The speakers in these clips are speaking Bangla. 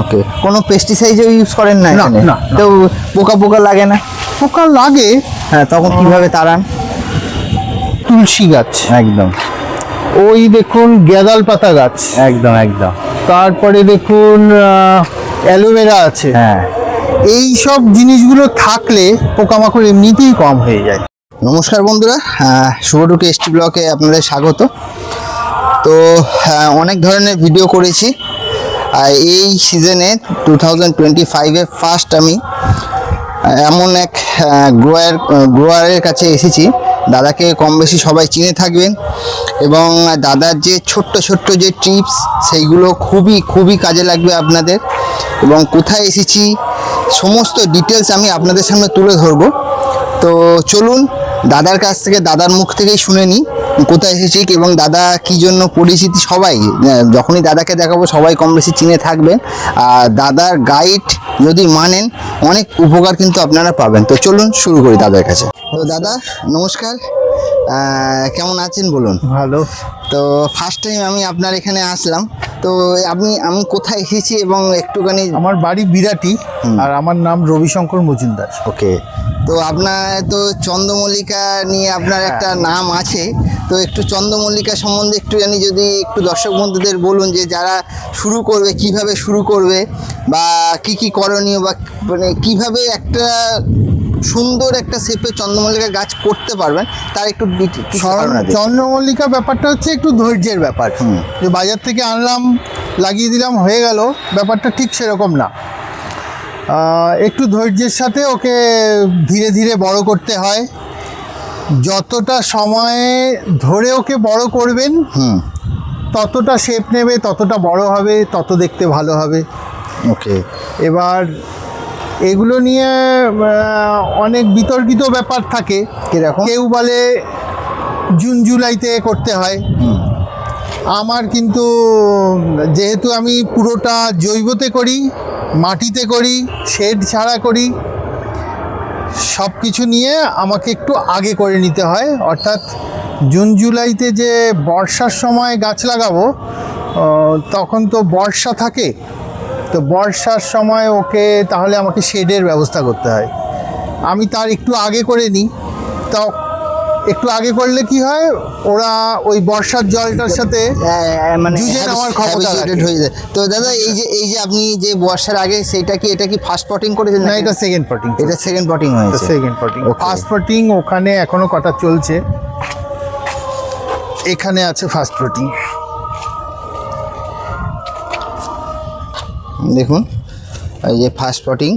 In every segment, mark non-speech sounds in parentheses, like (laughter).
ওকে কোনো পেস্টিসাইডও ইউজ করেন না এখানে? না। তো পোকা পোকা লাগে না? পোকা লাগে। হ্যাঁ তখন কীভাবে তাড়ান? তুলসী গাছ। একদম। ওই দেখুন গ্যাদাল পাতা গাছ। একদম একদম। তারপরে দেখুন অ্যালোভেরা আছে। হ্যাঁ। এই সব জিনিসগুলো থাকলে পোকামাকড় এমনিতেই কম হয়ে যায়। নমস্কার বন্ধুরা শুভটুকু এসটি ব্লকে আপনাদের স্বাগত। তো অনেক ধরনের ভিডিও করেছি। এই সিজনে টু থাউজেন্ড টোয়েন্টি ফার্স্ট আমি এমন এক গ্রোয়ার গ্রোয়ারের কাছে এসেছি। দাদাকে কম বেশি সবাই চিনে থাকবেন এবং দাদার যে ছোট্ট ছোট্ট যে টিপস সেইগুলো খুবই খুবই কাজে লাগবে আপনাদের। এবং কোথায় এসেছি, সমস্ত ডিটেলস আমি আপনাদের সামনে তুলে ধরবো। তো চলুন, দাদার কাছ থেকে, দাদার মুখ থেকেই শুনে নিই। কোথায় এসেছি এবং দাদা কি জন্য পরিচিতি? সবাই যখনই দাদাকে দেখাবো সবাই কম বেশি চিনে থাকবেন আর দাদার গাইড যদি মানেন অনেক উপকার কিন্তু আপনারা পাবেন। তো চলুন শুরু করি দাদার কাছে। তো দাদা নমস্কার। কেমন আছেন বলুন? ভালো। তো ফার্স্ট টাইম আমি আপনার এখানে আসলাম। তো আপনি আমি কোথায় এসেছি এবং একটুখানি আমার বাড়ি বিরাটি আর আমার নাম রবিশঙ্কর মজুমদার। ওকে তো আপনার তো চন্দ্রমল্লিকা নিয়ে আপনার একটা নাম আছে। তো একটু চন্দ্রমল্লিকা সম্বন্ধে একটু জানি যদি একটু দর্শক বন্ধুদের বলুন যে যারা শুরু করবে কীভাবে শুরু করবে বা কি কি করণীয় বা মানে কীভাবে একটা সুন্দর একটা শেপে চন্দ্রমল্লিকা গাছ করতে পারবেন তার একটু চন্দ্রমল্লিকা ব্যাপারটা হচ্ছে একটু ধৈর্যের ব্যাপার। যে বাজার থেকে আনলাম লাগিয়ে দিলাম হয়ে গেল ব্যাপারটা ঠিক সেরকম না। একটু ধৈর্যের সাথে ওকে ধীরে ধীরে বড় করতে হয়। যতটা সময়ে ধরে ওকে বড় করবেন হুম। ততটা শেপ নেবে ততটা বড় হবে তত দেখতে ভালো হবে। ওকে এবার এগুলো নিয়ে অনেক বিতর্কিত ব্যাপার থাকে। কীরকম? কেউ বলে জুন জুলাইতে করতে হয়। আমার কিন্তু যেহেতু আমি পুরোটা জৈবতে করি মাটিতে করি শেড ছাড়া করি সব কিছু নিয়ে আমাকে একটু আগে করে নিতে হয়। অর্থাৎ জুন, জুলাইতে যে বর্ষার সময় গাছ লাগাবো তখন তো বর্ষা থাকে। তো বর্ষার সময় ওকে তাহলে আমাকে শেডের ব্যবস্থা করতে হয়। আমি তার একটু আগে করে নিই। একটু আগে করলে কি হয়? ওরা ওই বর্ষার জলটার সাথে হ্যাঁ, মানে জুজে নেওয়ার ক্ষমতা হয়ে যায়। তো দাদা এই যে এই যে আপনি যে বর্ষার আগে সেইটা কি এটা কি ফার্স্ট পটিং করেছেন না? এটা সেকেন্ড পটিং এটা সেকেন্ড পটিং হয়েছে। সেকেন্ড পটিং ফার্স্ট পটিং ওখানে এখনও কটা চলছে। এখানে আছে ফার্স্ট পটিং দেখুন এই যে ফার্স্ট পটিং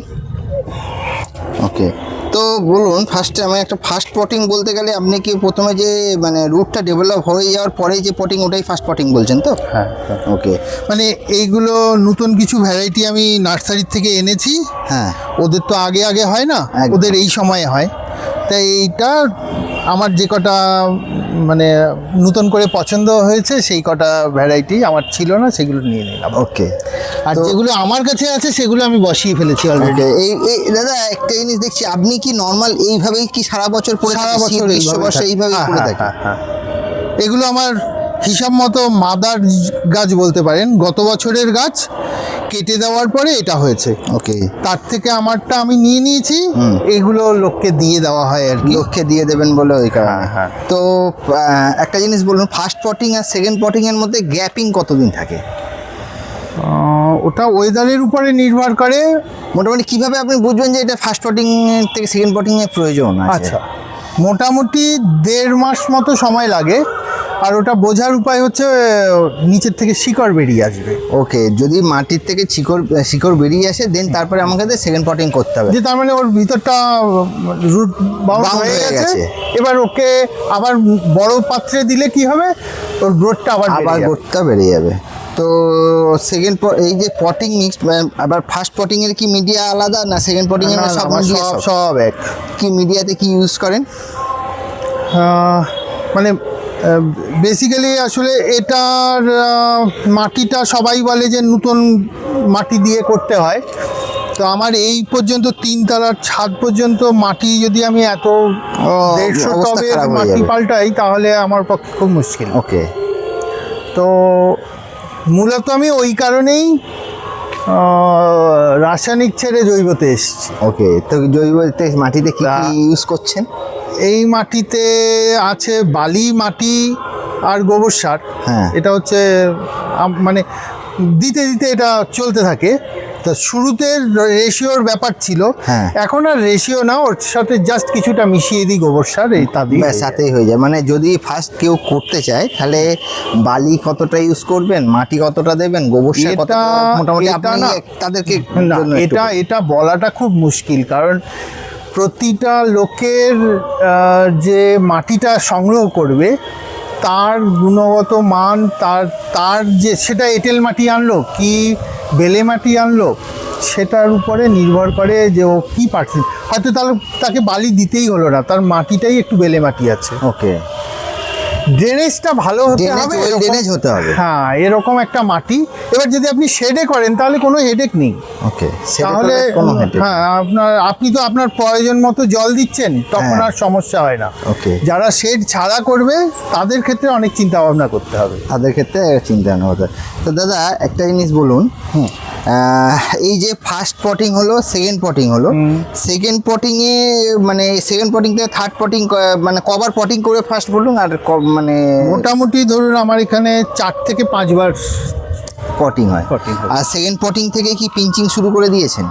ওকে তো বলুন ফার্স্টে আমি একটা ফার্স্ট পটিং বলতে গেলে আপনি কি প্রথমে যে মানে রুটটা ডেভেলপ হয়ে যাওয়ার পরে যে পটিং ওটাই ফার্স্ট পটিং বলছেন তো? হ্যাঁ ওকে মানে এইগুলো নতুন কিছু ভ্যারাইটি আমি নার্সারির থেকে এনেছি। হ্যাঁ। ওদের তো আগে আগে হয় না। ওদের এই সময়ে হয়। তাই এইটা আমার যে কটা মানে নতুন করে পছন্দ হয়েছে সেই কটা ভ্যারাইটি আমার ছিল না সেগুলো নিয়ে নিলাম। ওকে আর যেগুলো আমার কাছে আছে সেগুলো আমি বসিয়ে ফেলেছি অলরেডি এই এই দাদা একটা জিনিস দেখছি আপনি কি নর্মাল এইভাবেই কি সারা বছর পরে সারা বছর থাকে। এইভাবেই হ্যাঁ, করে হ্যাঁ, থাকে হ্যাঁ, হ্যাঁ। এগুলো আমার হিসাব মতো মাদার গাছ বলতে পারেন গত বছরের গাছ কেটে দেওয়ার পরে এটা হয়েছে। ওকে। তার থেকে আমারটা আমি নিয়ে নিয়েছি। এগুলো লোককে দিয়ে দেওয়া হয় আর কি। লক্ষ্যে দিয়ে দেবেন বলে ওই কারণে। হ্যাঁ, হ্যাঁ। তো একটা জিনিস বলুন ফার্স্ট পটিং আর সেকেন্ড পটিং এর মধ্যে গ্যাপিং কতদিন থাকে? ওটা ওয়েদারের উপরে নির্ভর করে। মোটামুটি কীভাবে আপনি বুঝবেন যে এটা ফার্স্ট পটিং থেকে সেকেন্ড পটিং এর প্রয়োজন আচ্ছা। মোটামুটি দেড় মাস মতো সময় লাগে। আর ওটা বোঝার উপায় হচ্ছে নিচের থেকে শিকড় বেরিয়ে আসবে। ওকে যদি মাটির থেকে শিকড় শিকড় বেরিয়ে আসে দেন তারপরে আমাকে সেকেন্ড পটিং করতে হবে। যে তার মানে ওর ভিতরটা রুট হয়ে গেছে। এবার ওকে আবার বড় পাত্রে দিলে কি হবে? ওর গ্রোথটা আবার আবার বেড়ে যাবে। বেড়ে যাবে। তো সেকেন্ড এই যে পটিং মিক্সড আবার ফার্স্ট পটিং এর কি মিডিয়া আলাদা না সেকেন্ড পটিং এর সব সব এক। কি মিডিয়াতে কি ইউজ করেন? মানে বেসিক্যালি আসলে এটার মাটিটা সবাই বলে যে নতুন মাটি দিয়ে করতে হয়। তো আমার এই পর্যন্ত তিন তলার ছাদ পর্যন্ত মাটি যদি আমি এত দেড়শো টবের মাটি পাল্টাই তাহলে আমার পক্ষে খুব মুশকিল। ওকে তো মূলত আমি ওই কারণেই রাসায়নিক ছেড়ে জৈবতে এসছি। ওকে তো জৈবতে মাটিতে কি ইউজ করছেন? এই মাটিতে আছে বালি মাটি আর গোবর সার। হ্যাঁ। এটা হচ্ছে মানে দিতে দিতে এটা চলতে থাকে। তো শুরুতে রেশিওর ব্যাপার ছিল। হ্যাঁ। এখন আর রেশিও না ওর সাথে জাস্ট কিছুটা মিশিয়ে দিই গোবর সার এই তা দিয়ে। সাথেই হয়ে যায়। মানে যদি ফার্স্ট কেউ করতে চায় তাহলে বালি কতটা ইউজ করবেন মাটি কতটা দেবেন গোবর সার কতটা মোটামুটি আপনি তাদেরকে জন্য একটু এটা এটা বলাটা খুব মুশকিল কারণ প্রতিটা লোকের যে মাটিটা সংগ্রহ করবে, তার গুণগত মান, তার তার যে, সেটা এঁটেল মাটি আনলো কি বেলে মাটি আনলো, সেটার উপরে নির্ভর করে যে ও কী পারছে। হয়তো তার, তাকে বালি দিতেই হলো না, তার মাটিটাই একটু বেলে মাটি আছে। ওকে ড্রেনেজটা ভালো হতে হবে এরকম- হতে হবে। হ্যাঁ এরকম একটা মাটি এবার যদি আপনি শেডে করেন তাহলে কোনো হেডেক নেই ওকে তাহলে হ্যাঁ আপনার আপনি তো আপনার প্রয়োজন মতো জল দিচ্ছেন তখন হ্যাঁ। আর সমস্যা হয় না ওকে যারা শেড ছাড়া করবে তাদের ক্ষেত্রে অনেক চিন্তা ভাবনা করতে হবে তাদের ক্ষেত্রে চিন্তা ভাবনা হয়। তো দাদা একটা জিনিস বলুন আহ, এই যে ফার্স্ট পটিং হলো সেকেন্ড পটিং হলো। সেকেন্ড পটিংয়ে মানে সেকেন্ড পটিং থেকে থার্ড পটিং মানে কভার পটিং করে ফার্স্ট বলুন আর মানে মোটামুটি ধরুন আমার এখানে চার থেকে পাঁচবার পটিং হয়। আর সেকেন্ড পটিং থেকে কি পিঞ্চিং শুরু করে দিয়েছেন?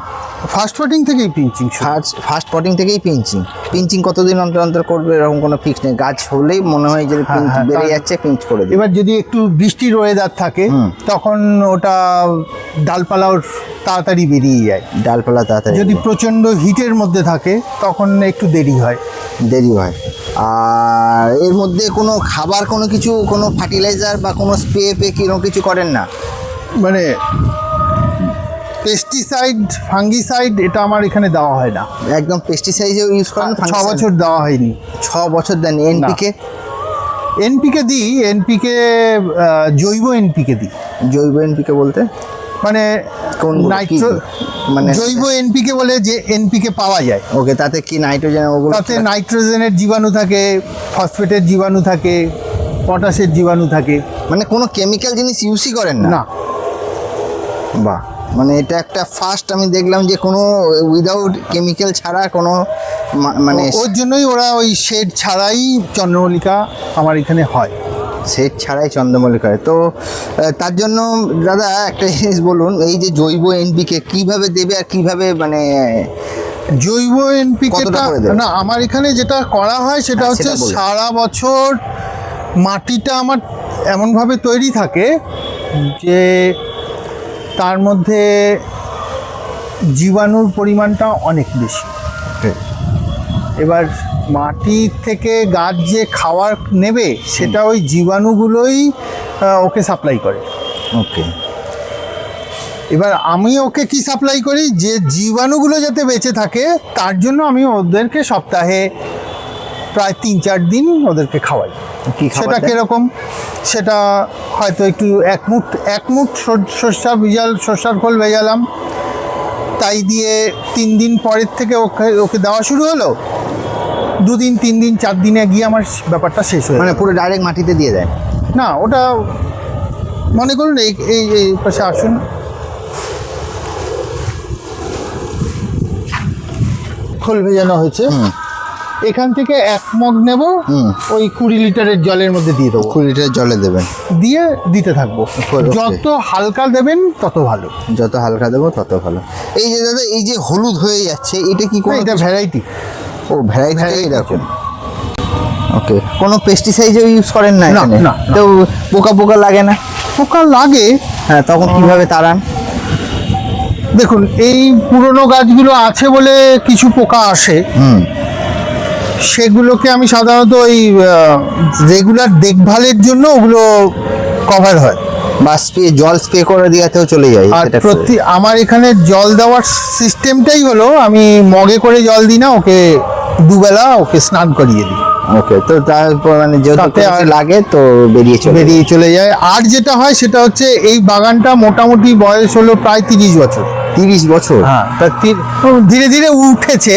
ফার্স্ট পটিং থেকেই পিঞ্চিং ফার্স্ট ফার্স্ট পটিং থেকেই পিঞ্চিং পিঞ্চিং কতদিন অন্তর অন্তর করবে এরকম কোনো ফিক্স নেই। গাছ হলেই মনে হয় যে হ্যাঁ, হ্যাঁ, বেড়ে যাচ্ছে পিঞ্চ করে এবার যদি একটু বৃষ্টির ওয়েদার থাকে তখন ওটা ডালপালাও তাড়াতাড়ি বেরিয়ে যায়। ডালপালা তাড়াতাড়ি যদি প্রচণ্ড হিটের মধ্যে থাকে তখন একটু দেরি হয়। দেরি হয়। আর এর মধ্যে কোনো খাবার কোনো কিছু কোনো ফার্টিলাইজার বা কোনো স্প্রে পে কীরকম কিছু করেন না? মানে পেস্টিসাইড ফাঙ্গিসাইড এটা আমার এখানে দেওয়া হয় না। একদম পেস্টিসাইডও ইউজ করেন ছ বছর দেওয়া হয়নি। ছ বছর দেন এনপিকে এনপিকে দিই এনপিকে জৈব এনপিকে দিই। জৈব এনপিকে বলতে? মানে কোন নাইট্রো মানে জৈব এনপিকে বলে যে এনপিকে পাওয়া যায়। ওকে তাতে কি নাইট্রোজেন ওগুলো তাতে নাইট্রোজেনের জীবাণু থাকে ফসফেটের জীবাণু থাকে পটাশের জীবাণু থাকে। মানে কোনো কেমিক্যাল জিনিস ইউজই করেন না? না। বাহ। মানে এটা একটা ফার্স্ট আমি দেখলাম যে কোনো উইদাউট কেমিক্যাল ছাড়া কোনো মানে ওর জন্যই ওরা ওই শেড ছাড়াই চন্দ্রমল্লিকা আমার এখানে হয়। সেট ছাড়াই চন্দ্রমল্লিকা হয়। তো তার জন্য দাদা একটা জিনিস বলুন এই যে জৈব এনপিকে কীভাবে দেবে আর কীভাবে মানে জৈব এনপিকে কতটা না আমার এখানে যেটা করা হয় সেটা হ্যাঁ, হচ্ছে সারা বছর মাটিটা আমার এমনভাবে তৈরি থাকে যে তার মধ্যে জীবাণুর পরিমাণটা অনেক বেশি। এবার মাটি থেকে গাছ যে খাবার নেবে সেটা ওই জীবাণুগুলোই ওকে সাপ্লাই করে। ওকে। এবার আমি ওকে কি সাপ্লাই করি? যে জীবাণুগুলো যাতে বেঁচে থাকে তার জন্য আমি ওদেরকে সপ্তাহে প্রায় তিন চার দিন ওদেরকে খাওয়াই। সেটা? কীরকম? সেটা হয়তো একটু এক মুঠ এক মুঠ সর- সর্ষা ভিজাল সর্ষার খোল ভেজালাম। তাই দিয়ে তিন দিন পরের থেকে ওকে ওকে দেওয়া শুরু হলো। দুদিন তিন দিন চার দিনে গিয়ে আমার ব্যাপারটা শেষ হয়ে মানে পুরো ডাইরেক্ট মাটিতে দিয়ে দেয়? না ওটা মনে করুন এই এই এই পাশে আসুন। খোল ভেজানো হয়েছে। এখান থেকে এক মগ নেব। ওই কুড়ি লিটারের জলের মধ্যে দিয়ে দেবো। কুড়ি লিটার জলে দেবেন। দিয়ে দিতে থাকব। যত হালকা দেবেন তত ভালো। যত হালকা দেবো তত ভালো। এই যে দাদা এই যে হলুদ হয়ে যাচ্ছে এটা কি কোনো এটা ভ্যারাইটি ও ভ্যারাইটি এরকম। ওকে কোনো পেস্টিসাইড ইউজ করেন না এখানে। তো পোকা পোকা লাগে না? পোকা লাগে। হ্যাঁ তখন কীভাবে তাড়ান? দেখুন এই পুরনো গাছগুলো আছে বলে কিছু পোকা আসে। হুম। সেগুলোকে আমি সাধারণত ওই রেগুলার দেখভালের জন্য ওগুলো কভার হয়। বা স্প্রে জল স্প্রে করে দিয়াতেও চলে যায় আর প্রতি আমার এখানে জল দেওয়ার সিস্টেমটাই হলো আমি মগে করে জল দিই না ওকে দুবেলা ওকে স্নান করিয়ে দিই। ওকে তো তারপর মানে তাতে লাগে তো বেরিয়ে চলে বেরিয়ে চলে যায়। আর যেটা হয় সেটা হচ্ছে এই বাগানটা মোটামুটি বয়স হলো প্রায় তিরিশ বছর। তিরিশ বছর? হ্যাঁ তা ধীরে ধীরে উঠেছে।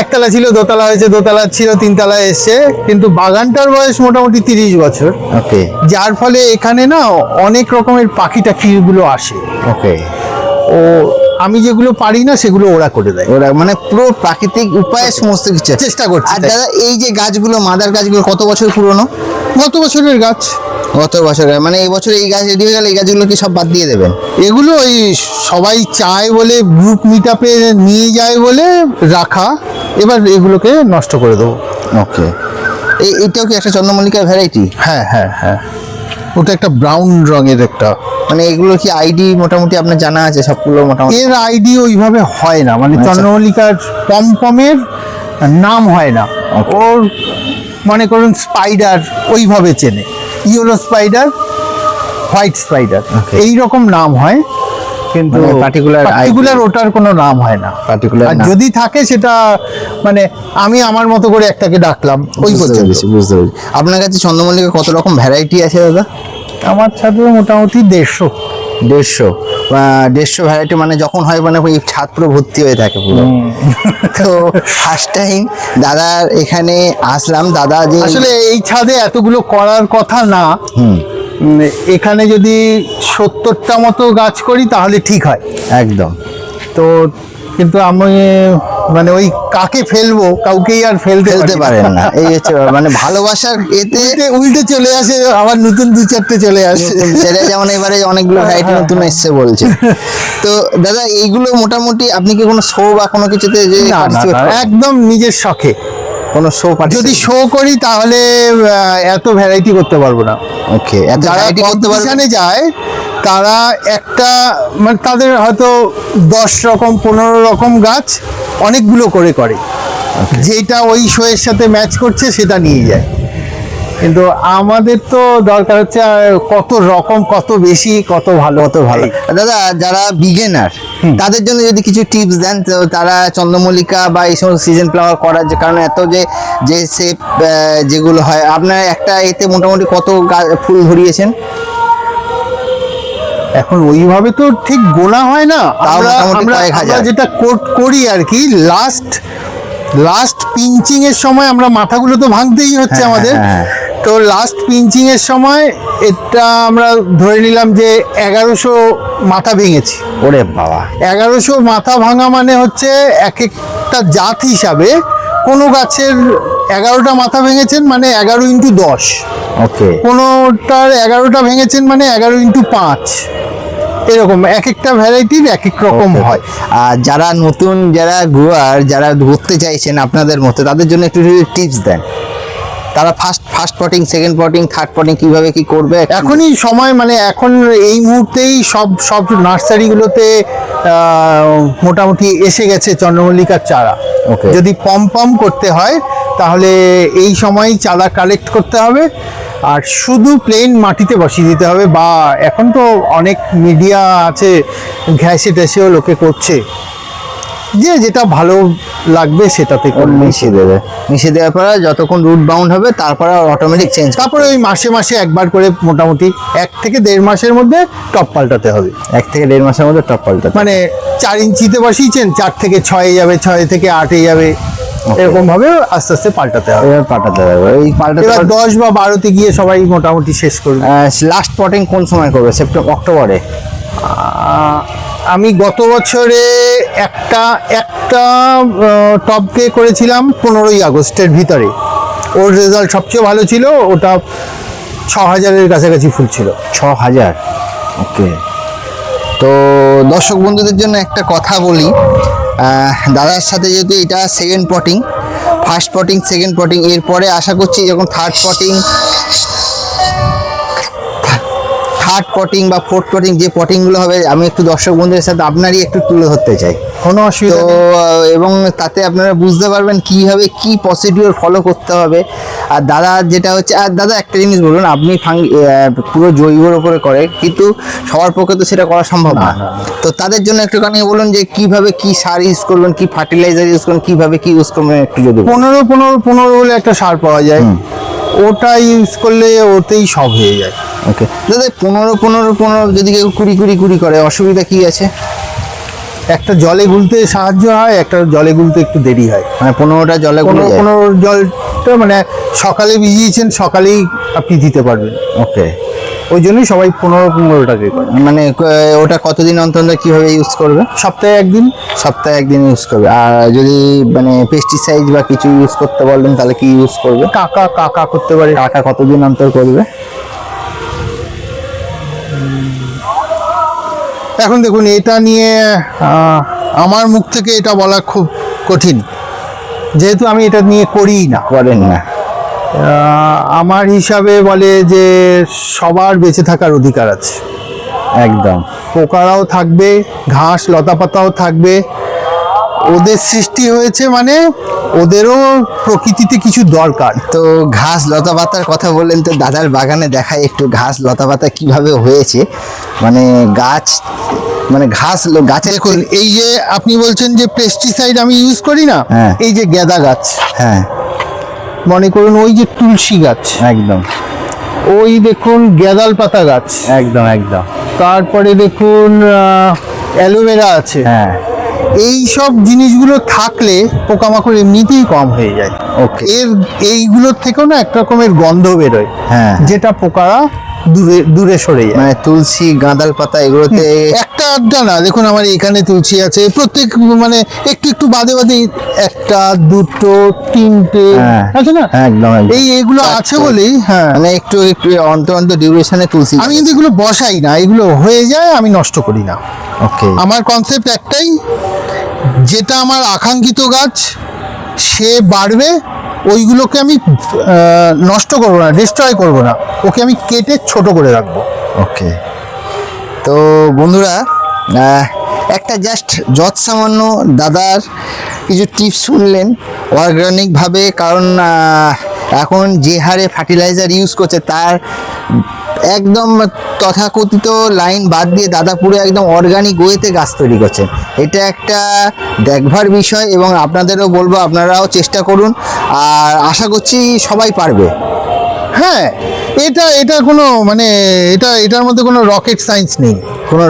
একতলা ছিল দোতলা হয়েছে দোতলা ছিল তিনতলা এসছে কিন্তু বাগানটার বয়স মোটামুটি তিরিশ বছর। ওকে। যার ফলে এখানে না অনেক রকমের পাখি টাকিগুলো আসে। ওকে। ও আমি যেগুলো পারি না সেগুলো ওরা করে দেয়। ওরা মানে পুরো প্রাকৃতিক উপায়ে সমস্ত কিছু চেষ্টা করছে আর দাদা এই যে গাছগুলো মাদার গাছগুলো কত বছর পুরনো? গত বছরের গাছ? গত বছরের মানে এই বছর এই গাছ রেডি হয়ে গেলে এই গাছগুলো কি সব বাদ দিয়ে দেবেন এগুলো ওই সবাই চায় বলে গ্রুপ মিট আপে নিয়ে যায় বলে রাখা এবার এগুলোকে নষ্ট করে দেবো। ওকে এই এটাও কি একটা চন্দ্রমল্লিকার ভ্যারাইটি হ্যাঁ হ্যাঁ হ্যাঁ। ওটা একটা ব্রাউন রঙের একটা। মানে এগুলো কি আইডি মোটামুটি আপনার জানা আছে সবগুলো মোটামুটি? এর আইডি ওইভাবে হয় না মানে আচ্ছা। চন্দ্রমল্লিকার পমপমের নাম হয় না। ওর মনে করুন স্পাইডার ওইভাবে চেনে। Euro spider white spider. এই রকম নাম হয় কিন্তু পার্টিকুলার particular পার্টিকুলার ওটার কোনো নাম হয় না। পার্টিকুলার আর যদি থাকে সেটা মানে আমি আমার মতো করে একটাকে ডাকলাম ওই বুঝতে পর্যন্ত। পেরেছি বুঝতে পেরেছি। আপনার কাছে চন্দ্রমল্লিকা কত রকম ভ্যারাইটি আছে দাদা? আমার ছাদে মোটামুটি দেড়শো। দেড়শো। দেড়শো ভ্যারাইটি মানে যখন হয় মানে ওই ছাদ পুরো ভর্তি হয়ে থাকে পুরো। তো ফার্স্ট টাইম দাদার এখানে আসলাম দাদা যে আসলে এই ছাদে এতগুলো করার কথা না। এখানে যদি সত্তরটা মতো গাছ করি তাহলে ঠিক হয়। একদম। তো কিন্তু আমি মানে ওই কাকে ফেলব কাউকেই আর ফেলতে ফেলতে পারি পারেন না। এই হচ্ছে মানে ভালোবাসার এতে উল্টে চলে আসে আবার নতুন দু চারটে চলে আসে। ছেলে যেমন এবারে অনেকগুলো (laughs) ভ্যারাইটি নতুন এসছে বলছে। তো দাদা এইগুলো মোটামুটি আপনি কি কোনো শো বা কোনো কিছুতে যে? একদম নিজের শখে। কোনো শো যদি শো করি তাহলে এত ভ্যারাইটি করতে পারব না। ওকে এত যারা কম্পিটিশনে যায় তারা একটা মানে তাদের হয়তো দশ রকম পনেরো রকম গাছ অনেকগুলো করে করে। যেটা ওই শোয়ের সাথে ম্যাচ করছে সেটা নিয়ে যায়। কিন্তু আমাদের তো দরকার হচ্ছে কত রকম কত বেশি কত ভালো। কত ভালো। দাদা যারা বিগিনার তাদের জন্য যদি কিছু টিপস দেন তো তারা চন্দ্রমল্লিকা বা এই সমস্ত সিজন ফ্লাওয়ার করার যে কারণে এত যে যে শেপ যেগুলো হয় আপনার একটা এতে মোটামুটি কত গা- ফুল ধরিয়েছেন? এখন ওইভাবে তো ঠিক গোনা হয় না। আমরা আমরা। যেটা কোট করি আর কি লাস্ট লাস্ট পিঞ্চিং এর সময় আমরা মাথাগুলো তো ভাঙতেই হচ্ছে হ্যাঁ, আমাদের। হ্যাঁ, তো লাস্ট পিঞ্চিং এর সময় এটা আমরা ধরে নিলাম যে এগারোশো মাথা ভেঙেছি। ওরে বাবা। এগারোশো মাথা ভাঙা মানে হচ্ছে এক একটা জাত হিসাবে কোনো গাছের এগারোটা মাথা ভেঙেছেন মানে এগারো ইন্টু দশ। ওকে কোনোটার এগারোটা ভেঙেছেন মানে এগারো ইন্টু পাঁচ। এরকম এক একটা ভ্যারাইটির এক এক রকম হয়। আর যারা নতুন যারা গ্রোয়ার যারা ঘুরতে চাইছেন আপনাদের মতো তাদের জন্য একটু যদি টিপস দেন। তারা first first potting second potting third potting কীভাবে কি করবে? এখনই সময় মানে এখন এই মুহূর্তেই সব সব নার্সারিগুলোতে মোটামুটি এসে গেছে চন্দ্রমল্লিকার চারা. যদি পম পম করতে হয় তাহলে এই সময়ই চারা কালেক্ট করতে হবে। আর শুধু প্লেন মাটিতে বসিয়ে দিতে হবে বা এখন তো অনেক মিডিয়া আছে ঘ্যাসে ট্যাসেও লোকে করছে। যে যেটা ভালো লাগবে সেটাতে মিশিয়ে দেবে মিশিয়ে দেওয়ার পরে যতক্ষণ রুট বাউন্ড হবে তারপরে অটোমেটিক চেঞ্জ তারপরে ওই মাসে মাসে একবার করে মোটামুটি এক থেকে দেড় মাসের মধ্যে টপ পাল্টাতে হবে। এক থেকে দেড় মাসের মধ্যে টপ পাল্টাতে মানে চার ইঞ্চিতে বসিয়েছেন চার থেকে ছয়ে যাবে ছয় থেকে আটে যাবে। এরকম ভাবে আস্তে আস্তে পাল্টাতে হবে। এবার পাল্টাতে হবে। এই পাল্টাতে এবার দশ বা বারোতে গিয়ে সবাই মোটামুটি শেষ করবে। লাস্ট পটিং কোন সময় করবে? সেপ্টেম্বর অক্টোবরে আমি গত বছরে একটা একটা টপকে করেছিলাম পনেরোই আগস্টের ভিতরে। ওর রেজাল্ট সবচেয়ে ভালো ছিল ওটা ছ হাজারের কাছাকাছি ফুল ছিল। ছ হাজার ওকে তো দর্শক বন্ধুদের জন্য একটা কথা বলি। দাদার সাথে যেহেতু এটা second potting first potting second potting এরপরে আশা করছি যখন থার্ড পটিং থার্ড পটিং বা ফোর্থ পটিং যে পটিংগুলো হবে আমি একটু দর্শক বন্ধুদের সাথে আপনারই একটু তুলে ধরতে চাই। কোনো অসুবিধা এবং তাতে আপনারা বুঝতে পারবেন কীভাবে কি প্রসিডিওর ফলো করতে হবে। আর দাদা যেটা হচ্ছে আর দাদা একটা জিনিস বলুন আপনি ফাঙ্গি পুরো জৈবর উপরে করে কিন্তু সবার পক্ষে তো সেটা করা সম্ভব না। তো তাদের জন্য একটুখানি বলুন যে কীভাবে কি সার ইউজ করবেন কি ফার্টিলাইজার ইউজ করবেন কীভাবে কি ইউজ করবেন একটু যদি পনেরো পনেরো পনেরো বলে একটা সার পাওয়া যায়। ওটা ইউজ করলে ওতেই সব হয়ে যায়। ওকে দাদা পনেরো পনেরো পনেরো যদি কেউ কুড়ি কুড়ি কুড়ি করে অসুবিধা কি আছে? একটা জলে গুলতে সাহায্য হয় একটা জলে গুলতে একটু দেরি হয়। মানে পনেরোটা জলে গুলে পনেরো জলটা মানে সকালে ভিজিয়েছেন সকালেই আপনি দিতে পারবেন। ওকে। ওই জন্যই সবাই পনেরো পনেরো টাকায় করে। মানে ওটা কতদিন অন্তর কীভাবে ইউজ করবে? সপ্তাহে একদিন। সপ্তাহে একদিন ইউজ করবে। আর যদি মানে পেস্টিসাইড বা কিছু ইউজ করতে বললেন তাহলে কি ইউজ করবে? কাকা কাকা করতে পারে। টাকা কতদিন অন্তর করবে? এখন দেখুন এটা নিয়ে আমার মুখ থেকে এটা বলা খুব কঠিন। যেহেতু আমি এটা নিয়ে করিই না। করেন না। আমার হিসাবে বলে যে সবার বেঁচে থাকার অধিকার আছে। একদম। পোকারাও থাকবে ঘাস লতাপাতাও থাকবে। ওদের সৃষ্টি হয়েছে মানে ওদেরও প্রকৃতিতে কিছু দরকার। তো ঘাস লতা পাতার কথা বললেন তো দাদার বাগানে দেখায় একটু ঘাস লতা পাতা কীভাবে হয়েছে। মানে গাছ মানে ঘাস গাছের দেখুন এই যে আপনি বলছেন যে পেস্টিসাইড আমি ইউজ করি না হ্যাঁ। এই যে গেদা গাছ। হ্যাঁ। মনে করুন ওই যে তুলসী গাছ। একদম। ওই দেখুন গেদাল পাতা গাছ। একদম একদম। তারপরে দেখুন অ্যালোভেরা আছে। হ্যাঁ। এই সব জিনিসগুলো থাকলে পোকামাকড় এমনিতেই কম হয়ে যায়। ওকে এর এইগুলোর থেকেও না এক রকমের গন্ধ বেরোয়। হ্যাঁ। যেটা পোকারা দূরে দূরে সরে যায়। মানে তুলসী গাঁদাল পাতা এগুলোতে একটা আড্ডা না দেখুন আমার এখানে তুলসী আছে। প্রত্যেক মানে একটু একটু বাদে বাদে একটা দুটো তিনটে হ্যাঁ। আছে না? হ্যাঁ, একদম। এই এগুলো আছে বলেই হ্যাঁ। মানে একটু একটু অন্ত অন্ত ডিউরেশনে তুলসী আমি কিন্তু এগুলো বসাই না এগুলো হয়ে যায় আমি নষ্ট করি না। ওকে আমার কনসেপ্ট একটাই যেটা আমার আকাঙ্ক্ষিত গাছ সে বাড়বে ওইগুলোকে আমি নষ্ট করব না ডিস্ট্রয় করব না। ওকে আমি কেটে ছোট করে রাখব। ওকে। তো বন্ধুরা একটা জাস্ট যৎ সামান্য দাদার কিছু টিপস শুনলেন অর্গানিকভাবে কারণ এখন যে হারে ফার্টিলাইজার ইউজ করছে, তার একদম তথাকথিত লাইন বাদ দিয়ে দাদা পুরো একদম অর্গানিক ওয়েতে গাছ তৈরি করছেন। এটা একটা দেখভার বিষয় এবং আপনাদেরও বলব আপনারাও চেষ্টা করুন। আর আশা করছি সবাই পারবে। হ্যাঁ এটা এটা কোনো মানে এটা এটার মধ্যে কোনো রকেট সায়েন্স নেই। কোনো।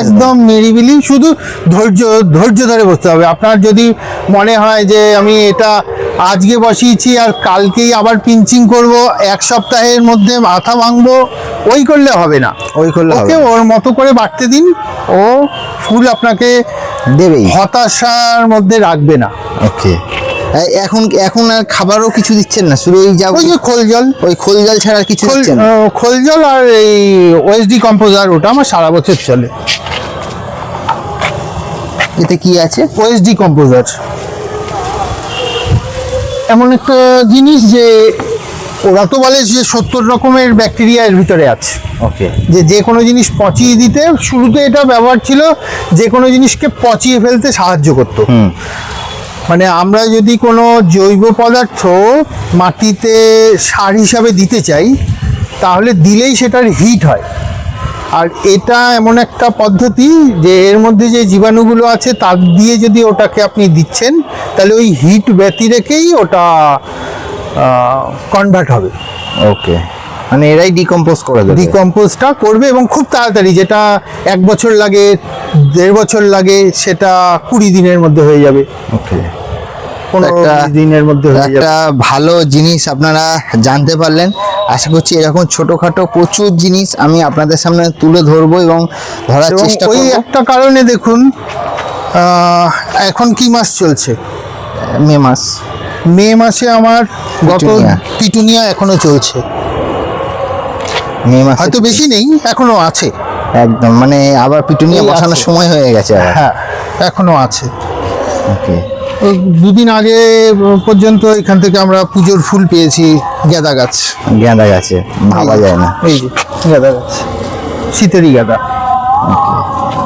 একদম নিরিবিলি শুধু ধৈর্য ধৈর্য ধরে বসতে হবে। আপনার যদি মনে হয় যে আমি এটা আজকে বসিয়েছি আর কালকেই আবার পিঞ্চিং করব এক সপ্তাহের মধ্যে মাথা ভাঙবো ওই করলে হবে না। ওই করলে হবে ওকে ওর মতো করে বাড়তে দিন ও ফুল আপনাকে দেবেই। হতাশার মধ্যে রাখবে না। ওকে। এখন এখন আর খাবারও কিছু দিচ্ছেন না? শুধু ওই যা ওই যে খোল জল। ওই খোল জল ছাড়া কিছু দিচ্ছেন? খোল জল আর এই ওএসডি কম্পোজার ওটা আমার সারা বছর চলে। এতে কি আছে? ওএসডি কম্পোজার এমন একটা জিনিস যে ওরা তো বলে যে সত্তর রকমের ব্যাকটেরিয়া এর ভিতরে আছে। ওকে যে যে কোনো জিনিস পচিয়ে দিতে শুরুতে এটা ব্যবহার ছিল যে কোনো জিনিসকে পচিয়ে ফেলতে সাহায্য করতো। মানে আমরা যদি কোনো জৈব পদার্থ মাটিতে সার হিসাবে দিতে চাই তাহলে দিলেই সেটার হিট হয়। আর এটা এমন একটা পদ্ধতি যে এর মধ্যে যে জীবাণুগুলো আছে তার দিয়ে যদি ওটাকে আপনি দিচ্ছেন তাহলে ওই হিট ব্যতি রেখেই ওটা কনভার্ট হবে। ওকে। মানে এরাই ডিকম্পোজ করে দেবে। ডিকম্পোজটা করবে এবং খুব তাড়াতাড়ি যেটা এক বছর লাগে দেড় বছর লাগে সেটা কুড়ি দিনের মধ্যে হয়ে যাবে। ওকে। দিনের মধ্যে একটা ভালো জিনিস আপনারা জানতে পারলেন। আশা করছি এরকম ছোটখাটো প্রচুর জিনিস আমি আপনাদের সামনে তুলে ধরবো এবং ধরার চেষ্টা ওই একটা কারণে দেখুন এখন কি মাস চলছে? মে মাস। মে মাসে আমার গত পিটুনিয়া। এখনও চলছে। মে মাসে হয়তো বেশি নেই এখনও আছে। একদম মানে আবার পিটুনিয়া বসানোর সময় হয়ে গেছে হ্যাঁ এখনও আছে। ওকে। দুদিন আগে পর্যন্ত এখান থেকে আমরা পুজোর ফুল পেয়েছি গাঁদা গাছ। গাঁদা গাছে ভাবা যায় না। এই যে গাঁদা গাছ। শীতেরই গাঁদা।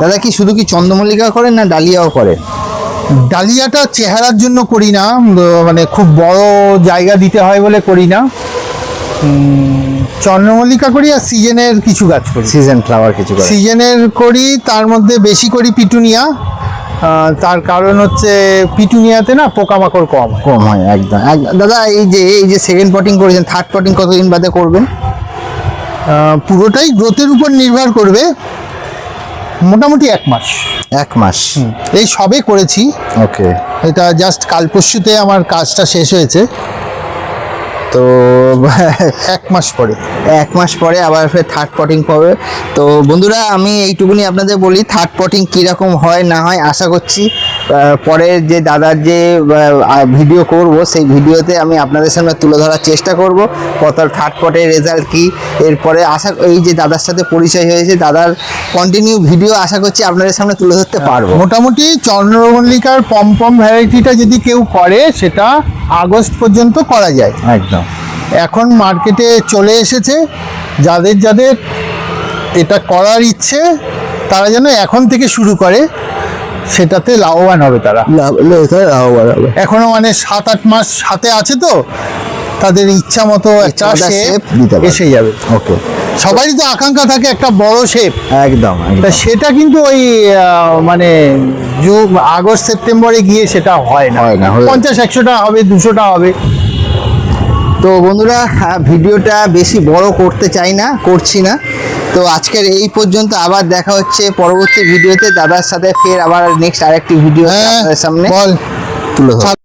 দাদা কি শুধু কি চন্দ্রমল্লিকা করেন না ডালিয়াও করেন? ডালিয়াটা চেহারার জন্য করি না মানে খুব বড় জায়গা দিতে হয় বলে করি না। চন্দ্রমল্লিকা করি আর সিজনের কিছু গাছ করি। সিজন ফ্লাওয়ার কিছু সিজনের করি তার মধ্যে বেশি করি পিটুনিয়া। তার কারণ হচ্ছে পিটুনিয়াতে না পোকামাকড় কম কম হয় একদম। এক- দাদা এই যে এই যে সেকেন্ড পটিং করেছেন থার্ড পটিং কতদিন বাদে করবেন? পুরোটাই গ্রোথের উপর নির্ভর করবে। মোটামুটি এক মাস। এক মাস। এই সবে করেছি। ওকে এটা জাস্ট কাল পরশুতে আমার কাজটা শেষ হয়েছে। তো (laughs) এক মাস পরে। এক মাস পরে আবার ফের থার্ড পটিং পাবে। তো বন্ধুরা আমি এইটুকুনি আপনাদের বলি থার্ড পটিং কীরকম হয় না হয় আশা করছি পরের যে দাদার যে ভিডিও করব সেই ভিডিওতে আমি আপনাদের সামনে তুলে ধরার চেষ্টা করব কত থার্ড পটের রেজাল্ট কী। এরপরে আশা এই যে দাদার সাথে পরিচয় হয়েছে দাদার কন্টিনিউ ভিডিও আশা করছি আপনাদের সামনে তুলে ধরতে পারব। মোটামুটি চন্দ্রমল্লিকার পমপম ভ্যারাইটিটা যদি কেউ করে সেটা আগস্ট পর্যন্ত করা যায়। একদম। এখন মার্কেটে চলে এসেছে। যাদের যাদের এটা করার ইচ্ছে তারা যেন এখন থেকে শুরু করে সেটাতে লাভবান হবে তারা। লাভবান হবে। এখনও মানে সাত আট মাস হাতে আছে তো তাদের ইচ্ছা মতো একটা শেপ। এসে যাবে। ওকে সবারই তো আকাঙ্ক্ষা থাকে একটা বড় শেপ একদম তা সেটা কিন্তু ওই মানে আগস্ট সেপ্টেম্বরে গিয়ে সেটা হয় না, হয় না। পঞ্চাশ একশোটা হবে দুশোটা হবে। তো বন্ধুরা ভিডিওটা বেশি বড় করতে চাই না করছি না। তো আজকের এই পর্যন্ত আবার দেখা হচ্ছে পরবর্তী ভিডিওতে। দাদার সাথে ফের আবার নেক্সট আরেকটি ভিডিও হ্যাঁ সামনে। তুলে